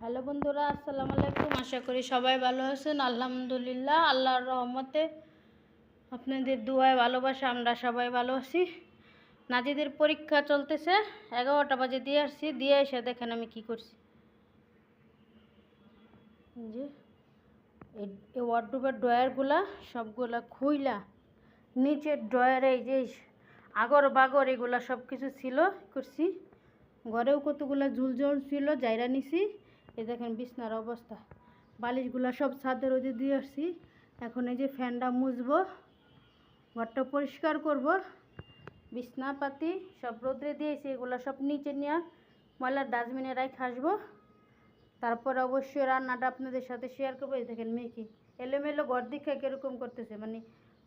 Hello বন্ধুরা, আসসালামু আলাইকুম। আশা করি সবাই ভালো আছেন। আলহামদুলিল্লাহ, আল্লাহর রহমতে আপনাদের দুয়ায় ভালোবাসা, আমরা সবাই ভালো আছি। নাজিদের পরীক্ষা চলতেছে, এগারোটা বাজে দিয়ে আসছি। দিয়ে এসে দেখেন আমি কি করছি। যে, এই ওয়ার্ডরোবের ড্রয়ারগুলা সবগুলা খুইলা, নিচের ড্রয়ারে, এই যে, আগর বাগর এগুলা সব কিছু ছিল করছি, ঘরেও কতগুলো ঝুলঝুল ছিল, জায়রা নিছি। এই দেখেন বিছনার অবস্থা। বালিশগুলা সব ছাদের ওদের দিয়ে আসছি। এখন এই যে ফ্যানটা মুছবো, ঘরটা পরিষ্কার করব। বিছনা পাতি সব রোদ্রে দিয়েছি এগুলো সব নিচে নিয়ে ময়লার ডাস্টবিনে রাখে আসব। তারপর অবশ্যই রান্নাটা আপনাদের সাথে শেয়ার করব। এই দেখেন মেয়েকে এলোমেলো ঘর দিকে কীরকম করতেছে। মানে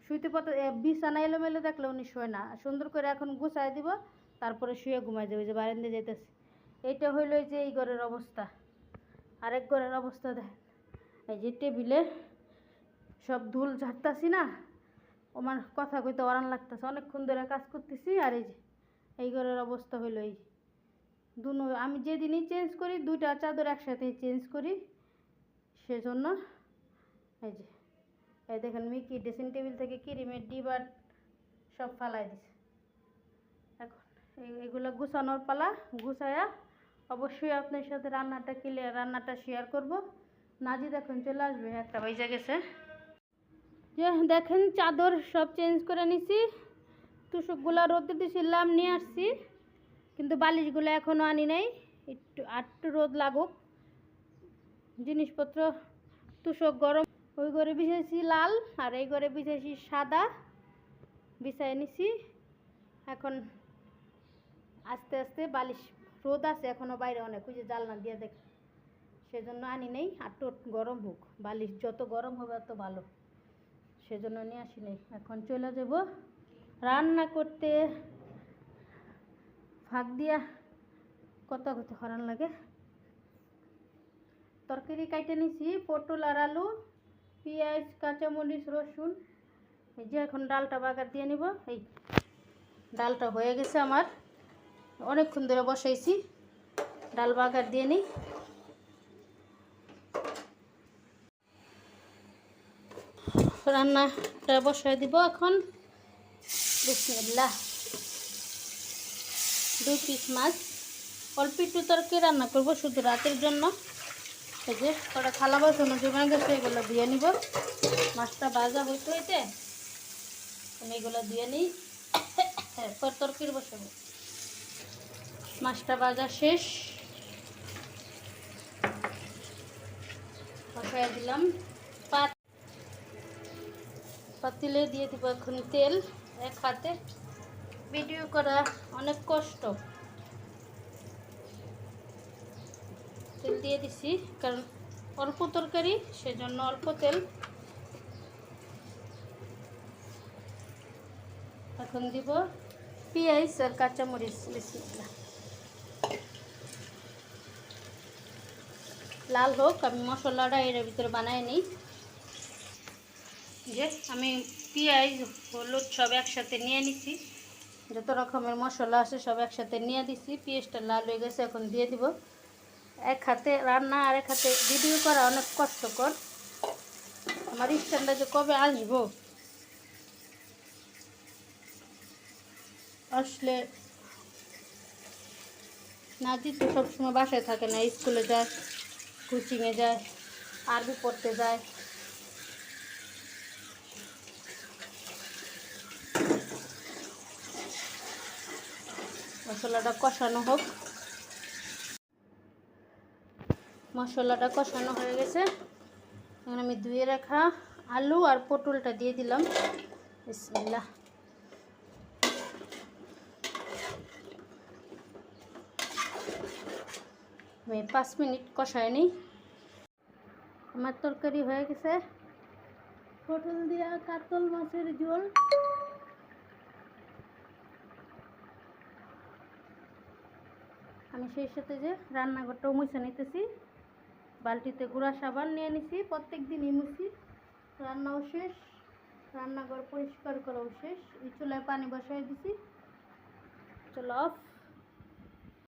শুইতে পথে বিছানা এলোমেলো দেখলে উনি শোয় না। সুন্দর করে এখন গুছাই দিব, তারপরে শুয়ে ঘুমাই যাবে যে বারান্দে যেতেছে এইটা হইল যে এই ঘরের অবস্থা। আরেক ঘরের অবস্থা দেখেন এই যে টেবিলে সব ধুল ঝাড়তাছি না আমার কথা কইতে অরান লাগতেছে। অনেকক্ষণ ধরে কাজ করতেছি আর এই যে, এই ঘরের অবস্থা হইল এই। দুনো, আমি যেদিনই চেঞ্জ করি, দুইটা চাদর একসাথে চেঞ্জ করি, সেজন্য এই যে, এই দেখেন মিকি ড্রেসিং টেবিল থেকে কিরিমের ডিবার সব ফালাই দিছে। এখন এগুলো গুছানোর পালা, গুছায়া অবশ্যই আপনার সাথে রান্নাটা ক্লিয়ার রান্নাটা শেয়ার করব। নাজি দেখুন, চলে আসবে, একটা বেজে গেছে। যে দেখেন, চাদর সব চেঞ্জ করে নিছি। তুষকগুলো রোদে দিয়েছিলাম নিয়ে আসছি। কিন্তু বালিশগুলো এখনও আনি নাই। একটু আটটু রোদ লাগুক। জিনিসপত্র, তুষক গরম। ওই ঘরে বিছাইছি লাল, আর এই ঘরে বিছাইছি সাদা। বিছাই নিছি। এখন আস্তে আস্তে বালিশ রোদ আছে এখনও বাইরে অনেক, ওই যে জালনা দিয়ে দেখ। সেজন্য আনি নেই, আর তো গরম হোক, বালিশ যত গরম হবে তত ভালো। সেজন্য নিয়ে আসি নেই। এখন চলে যাব রান্না করতে। ফাঁক দিয়া কত কত হরান লাগে। তরকারি কাটে নিছি, পটল আর আলু, পেঁয়াজ, কাঁচামরিচ, রসুন। এই যে এখন ডালটা বাগার দিয়ে নিব। এই, ডালটা হয়ে গেছে আমার। অনেকক্ষণ ধরে বসাইছি। ডাল বাগার দিয়ে নিই। রান্নাটা বসাই দিব এখন। বিসমিল্লাহ। দুই পিস মাছ। অল্প একটু তরকারি রান্না করব শুধু রাতের জন্য। এই যে, কটা থালা বাসন জমে গেছে, এগুলো দিয়ে নিব। মাছটা ভাজা হইতে হইতে আমি এগুলো দিয়ে নিই। এরপর তরকারি বসাবো। মাছটা ভাজা শেষ। বসাই দিলাম। পাত পাতিলে দিয়ে দিব এখন তেল এক হাতে। ভিডিও করা অনেক কষ্ট। তেল দিয়ে দিছি, কারণ অল্প তরকারি, সেজন্য অল্প তেল। এখন দিব পেঁয়াজ আর কাঁচামরিচ, বিসমিল্লাহ। লাল হোক, আমি মশলাটা এর ভিতরে বানাই নিই। যে আমি পেঁয়াজ, হলুদ সব একসাথে নিয়ে নিছি। যত রকমের মশলা আছে সব একসাথে নিয়ে দিছি। পেঁয়াজটা লাল হয়ে গেছে, এখন দিয়ে দিব। এক হাতে রান্না আর এক হাতে ভিডিও করা অনেক কষ্টকর। আমার স্ট্যান্ডটা যে কবে আসব? আসলে নাজি তো সবসময় বাসায় থাকে না, স্কুলে যায়। কোচিংয়ে যায়, আরবি পড়তে যায়। মশলাটা কষানো হোক। মশলাটা কষানো হয়ে গেছে। এখন আমি ধুয়ে রাখা আলু আর পটলটা দিয়ে দিলাম। বিসমিল্লাহ। আমি পাঁচ মিনিট কষায় নিই। আমার তরকারি হয়ে গেছে। পটল দিয়া কাতল মাছের ঝোল। আমি সেই সাথে যে রান্নাঘরটাও মুছে নিতেছি। বালতিতে গুঁড়া সাবান নিয়ে নিছি। প্রত্যেক দিনই মুছি। রান্নাও শেষ। রান্নাঘর পরিষ্কার করাও শেষ। এই চুলায় পানি বসাই দিছি। চলো অফ।